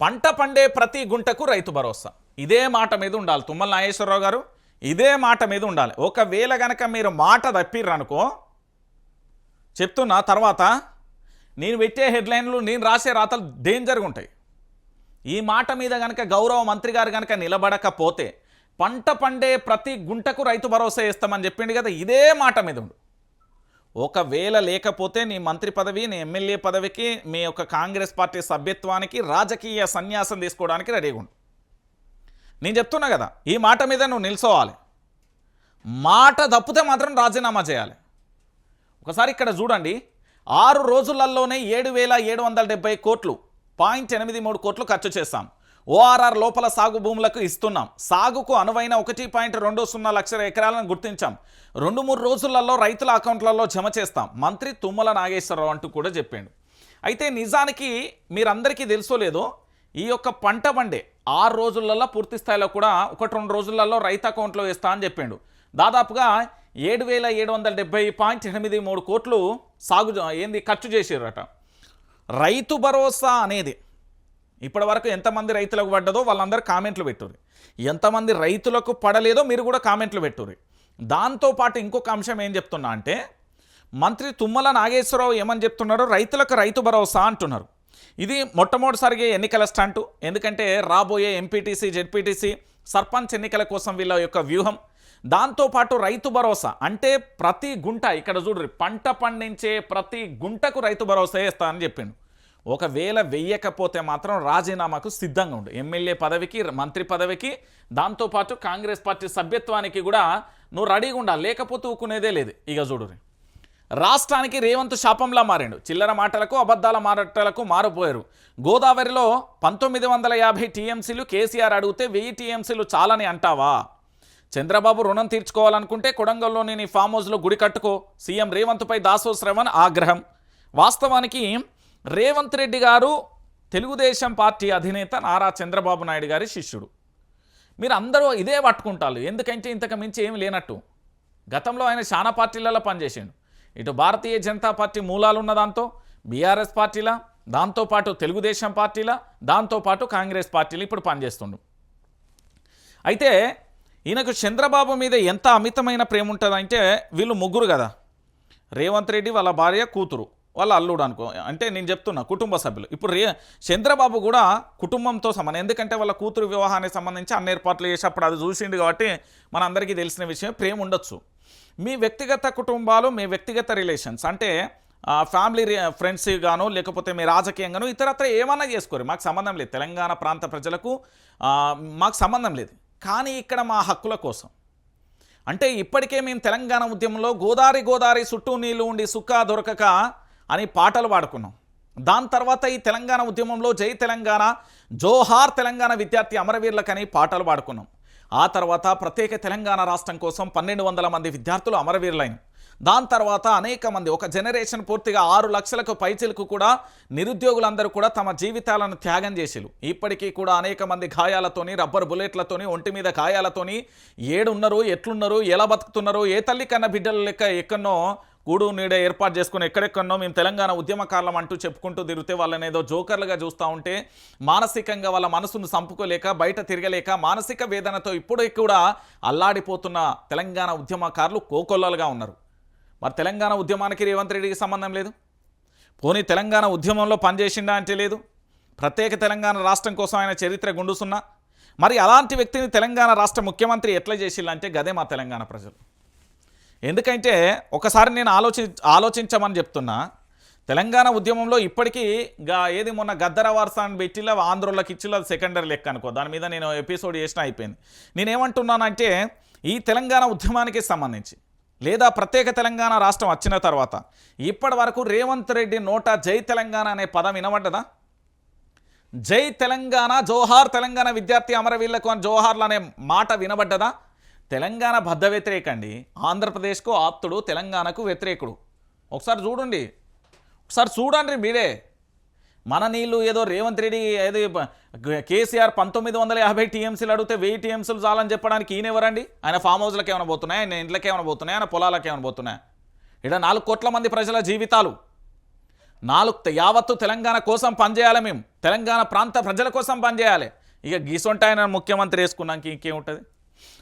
పంట పండే ప్రతి గుంటకు రైతు భరోసా. ఇదే మాట మీద ఉండాలి. తుమ్మల నాగేశ్వరరావు గారు ఇదే మాట మీద ఉండాలి. ఒకవేళ గనక మీరు మాట తప్పిర్రనుకో చెప్తున్నా తర్వాత నేను పెట్టే హెడ్లైన్లు నేను రాసే రాతలు డేంజర్గా ఉంటాయి. ఈ మాట మీద గనక గౌరవ మంత్రి గారు గనక నిలబడకపోతే పంట పండే ప్రతి గుంటకు రైతు భరోసా ఇస్తామని చెప్పిండు కదా ఇదే మాట మీద ఉండు. ఒకవేళ లేకపోతే నీ మంత్రి పదవి నీ ఎమ్మెల్యే పదవికి మీ యొక్క కాంగ్రెస్ పార్టీ సభ్యత్వానికి రాజకీయ సన్యాసం తీసుకోవడానికి రెడీగా ఉండు. నేను చెప్తున్నా కదా ఈ మాట మీద నువ్వు నిల్చోవాలి. మాట తప్పితే మాత్రం రాజీనామా చేయాలి. ఒకసారి ఇక్కడ చూడండి ఆరు రోజులలోనే ఏడు వేల ఏడు వందల డెబ్బై కోట్లు పాయింట్ ఎనిమిది మూడు కోట్లు ఖర్చు చేస్తాం ఓఆర్ఆర్ లోపల సాగు భూములకు ఇస్తున్నాం. సాగుకు అనువైన ఒకటి పాయింట్ రెండు సున్నా లక్షల ఎకరాలను గుర్తించాం. రెండు మూడు రోజులలో రైతుల అకౌంట్లలో జమ చేస్తాం. మంత్రి తుమ్మల నాగేశ్వరరావు అంటూ కూడా చెప్పిండు. అయితే నిజానికి మీరందరికీ తెలుసో లేదో ఈ యొక్క పంట పండే ఆరు రోజులలో పూర్తి స్థాయిలో కూడా ఒకటి రెండు రోజులలో రైతు అకౌంట్లో వేస్తా అని చెప్పిండు. దాదాపుగా ఏడు వేల ఏడు వందల డెబ్బై పాయింట్ ఎనిమిది మూడు కోట్లు సాగు ఏంది ఖర్చు చేసిర్రట. రైతు భరోసా అనేది ఇప్పటి వరకు ఎంతమంది రైతులకు పడ్డదో వాళ్ళందరూ కామెంట్లు పెట్టుర్రి. ఎంతమంది రైతులకు పడలేదో మీరు కూడా కామెంట్లు పెట్టుర్రి. దాంతోపాటు ఇంకొక అంశం ఏం చెప్తున్నా అంటే మంత్రి తుమ్మల నాగేశ్వరరావు ఏమని చెప్తున్నారో రైతులకు రైతు భరోసా అంటున్నారు. ఇది మొట్టమొదటిసారిగా ఎన్నికల స్టంటు. ఎందుకంటే రాబోయే ఎంపీటీసీ జెడ్పీటీసీ సర్పంచ్ ఎన్నికల కోసం వీళ్ళ యొక్క వ్యూహం. దాంతోపాటు రైతు భరోసా. అంటే ప్రతి గుంట ఇక్కడ చూడ్రి పంట పండించే ప్రతి గుంటకు రైతు భరోసా ఇస్తా అని చెప్పిండు. ఒకవేళ వెయ్యకపోతే మాత్రం రాజీనామాకు సిద్ధంగా ఉండు. ఎమ్మెల్యే పదవికి మంత్రి పదవికి దాంతోపాటు కాంగ్రెస్ పార్టీ సభ్యత్వానికి కూడా నువ్వు రెడీగా ఉండాలి. లేకపోతే ఊకునేదే లేదు. ఇక చూడురి రాష్ట్రానికి రేవంత్ శాపంలా మారిండు. చిల్లర మాటలకు అబద్ధాల మాటలకు మారిపోయారు. గోదావరిలో పంతొమ్మిది వందల యాభై టీఎంసీలు కేసీఆర్ అడిగితే వెయ్యి టీఎంసీలు చాలని అంటావా? చంద్రబాబు రుణం తీర్చుకోవాలనుకుంటే కొడంగల్లోని నీ ఫామ్ హౌస్లో గుడి కట్టుకో. సీఎం రేవంత్పై దాసో శ్రవణ్ ఆగ్రహం. వాస్తవానికి రేవంత్ రెడ్డి గారు తెలుగుదేశం పార్టీ అధినేత నారా చంద్రబాబు నాయుడు గారి శిష్యుడు. మీరు అందరూ ఇదే పట్టుకుంటారు ఎందుకంటే ఇంతకు మించి ఏమి లేనట్టు. గతంలో ఆయన చాలా పార్టీలలో పనిచేసాడు. ఇటు భారతీయ జనతా పార్టీ మూలాలు ఉన్న దాంతో బీఆర్ఎస్ పార్టీలా దాంతోపాటు తెలుగుదేశం పార్టీలా దాంతోపాటు కాంగ్రెస్ పార్టీలు ఇప్పుడు పనిచేస్తుండు. అయితే ఈయనకు చంద్రబాబు మీద ఎంత అమితమైన ప్రేమ ఉంటుందంటే వీళ్ళు ముగ్గురు కదా. రేవంత్ రెడ్డి వాళ్ళ భార్య కూతురు. వాళ్ళ అల్లుడు అనుకో అంటే నేను చెప్తున్నా కుటుంబ సభ్యులు. ఇప్పుడు రే చంద్రబాబు కూడా కుటుంబంతో సమానం ఎందుకంటే వాళ్ళ కూతురు వివాహానికి సంబంధించి అన్ని ఏర్పాట్లు చేసేటప్పుడు అది చూసిండు కాబట్టి మన అందరికీ తెలిసిన విషయం ప్రేమ ఉండొచ్చు. మీ వ్యక్తిగత కుటుంబాలు మీ వ్యక్తిగత రిలేషన్స్ అంటే ఫ్యామిలీ రి- ఫ్రెండ్స్ గాను లేకపోతే మీ రాజకీయంగాను ఇతరత్ర ఏమన్నా చేసుకోరు. మాకు సంబంధం లేదు. తెలంగాణ ప్రాంత ప్రజలకు మాకు సంబంధం లేదు. కానీ ఇక్కడ మా హక్కుల కోసం. అంటే ఇప్పటికే మేము తెలంగాణ ఉద్యమంలో గోదావరి గోదావరి చుట్టూ నీళ్ళు ఉండి సుక్క దొరకక అని పాటలు పాడుకున్నాం. దాని తర్వాత ఈ తెలంగాణ ఉద్యమంలో జై తెలంగాణ జోహార్ తెలంగాణ విద్యార్థి అమరవీరులకని పాటలు పాడుకున్నాం. ఆ తర్వాత ప్రత్యేక తెలంగాణ రాష్ట్రం కోసం పన్నెండు వందల మంది విద్యార్థులు అమరవీరులైన. దాని తర్వాత అనేక మంది ఒక జనరేషన్ పూర్తిగా ఆరు లక్షలకు పైచిలకు కూడా నిరుద్యోగులందరూ కూడా తమ జీవితాలను త్యాగం చేసిరు. ఇప్పటికీ కూడా అనేక మంది గాయాలతోని రబ్బర్ బుల్లెట్లతోని ఒంటి మీద గాయాలతోని ఏడున్నారు ఎట్లున్నారు ఎలా బతుకుతున్నారు ఏ తల్లి కన్నా బిడ్డల లెక్క ఎక్కడనో కూడు నీడ ఏర్పాటు చేసుకుని ఎక్కడెక్కడనో మేము తెలంగాణ ఉద్యమకారులం అంటూ చెప్పుకుంటూ తిరిగితే వాళ్ళని ఏదో జోకర్లుగా చూస్తూ ఉంటే మానసికంగా వాళ్ళ మనసును సంపుకోలేక బయట తిరగలేక మానసిక వేదనతో ఇప్పుడు కూడా అల్లాడిపోతున్న తెలంగాణ ఉద్యమకారులు కోకొల్లలుగా ఉన్నారు. మరి తెలంగాణ ఉద్యమానికి రేవంత్ రెడ్డికి సంబంధం లేదు? పోనీ తెలంగాణ ఉద్యమంలో పనిచేసిండా అంటే లేదు? ప్రత్యేక తెలంగాణ రాష్ట్రం కోసం ఆయన చరిత్ర గుండుసున్నా? మరి అలాంటి వ్యక్తిని తెలంగాణ రాష్ట్ర ముఖ్యమంత్రి ఎట్లా చేసిందంటే గదే మా తెలంగాణ ప్రజలు. ఎందుకంటే ఒకసారి నేను ఆలోచి ఆలోచించమని చెప్తున్నా. తెలంగాణ ఉద్యమంలో ఇప్పటికీ గా ఏది మొన్న గద్దర వారసాన్ని పెట్టిలా ఆంధ్రోళ్ళకి ఇచ్చిలా సెకండరీ లెక్క అనుకో. దాని మీద నేను ఎపిసోడ్ చేసిన అయిపోయింది. నేనేమంటున్నానంటే ఈ తెలంగాణ ఉద్యమానికి సంబంధించి లేదా ప్రత్యేక తెలంగాణ రాష్ట్రం వచ్చిన తర్వాత ఇప్పటి వరకు రేవంత్ రెడ్డి నోట జై తెలంగాణ అనే పదం వినబడ్డదా? జై తెలంగాణ జోహార్ తెలంగాణ విద్యార్థి అమరవీళ్ళకు అని జోహార్లు అనే మాట వినబడ్డదా? తెలంగాణ బద్ధ వ్యతిరేకండి ఆంధ్రప్రదేశ్కు ఆప్తుడు తెలంగాణకు వ్యతిరేకుడు. ఒకసారి చూడండి. ఒకసారి చూడండి మీరే. మన నీళ్ళు ఏదో రేవంత్ రెడ్డి ఏదో కేసీఆర్ పంతొమ్మిది వందల యాభై టీఎంసీలు అడిగితే వెయ్యి టీఎంసీలు చాలని చెప్పడానికి ఈయనెవరండి ఆయన ఫామ్ హౌస్లకు ఏమైనా పోతున్నాయి? ఆయన ఇంట్లోకి ఏమైనా పోతున్నాయి? ఆయన పొలాలకు ఏమైనా పోతున్నాయి? ఇక్కడ నాలుగు కోట్ల మంది ప్రజల జీవితాలు. నాలుగు యావత్తు తెలంగాణ కోసం పనిచేయాలి మేము. తెలంగాణ ప్రాంత ప్రజల కోసం పనిచేయాలి. ఇక గీసొంటి ఆయన ముఖ్యమంత్రి వేసుకున్నాక ఇంకేముంటుంది?